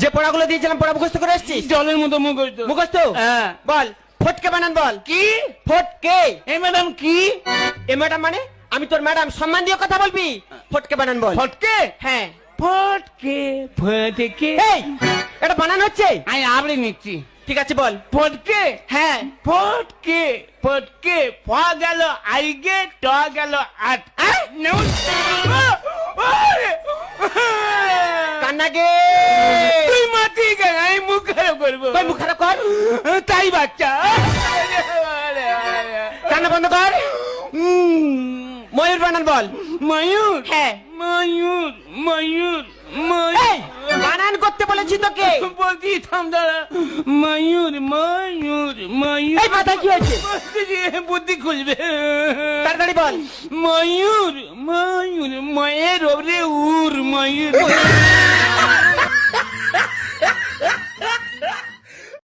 যে পড়াগুলো দিয়েছিলাম পড়া মুখস্থ করে এসছিস জলের মতো মুখস্থ। মুখস্থ? হ্যাঁ। বল ফটকে বানান বল। কি? ফটকে। এ ম্যাডাম কি? এ ম্যাডাম মানে? আমি তোর ম্যাডাম সম্মান দিয়ে কথা বলবি? ফটকে বানান বল। ফটকে? হ্যাঁ। ফটকে ফটকে। এই এটা বানান হচ্ছে? আমি আবড়ে নিচ্ছি। ঠিক আছে বল। ফটকে? হ্যাঁ। ফটকে ফটকে। প গেল আইগে ট গেল আট। আহ! নেউন। ও, ওরে! কান্নাকে তুই মাতি কেন আমি মুখ খারাপ করব। তুই মুখ খারাপ কর? তাই বাচ্চা। কান্না বন্ধ কর। ময়ূর বানান বল। ময়ূর? হ্যাঁ। ময়ূর ময়ূর বানান করতে বলেছি তোকে। বলছি থাম দাঁড়া। ময়ূর ময়ূর ময়ূর। এই মাথা কি হয়েছে? বুদ্ধি খুলবে তাড়াতাড়ি বল। ময়ূর ময়ূর ময়ের ওরে উর ময়ূর।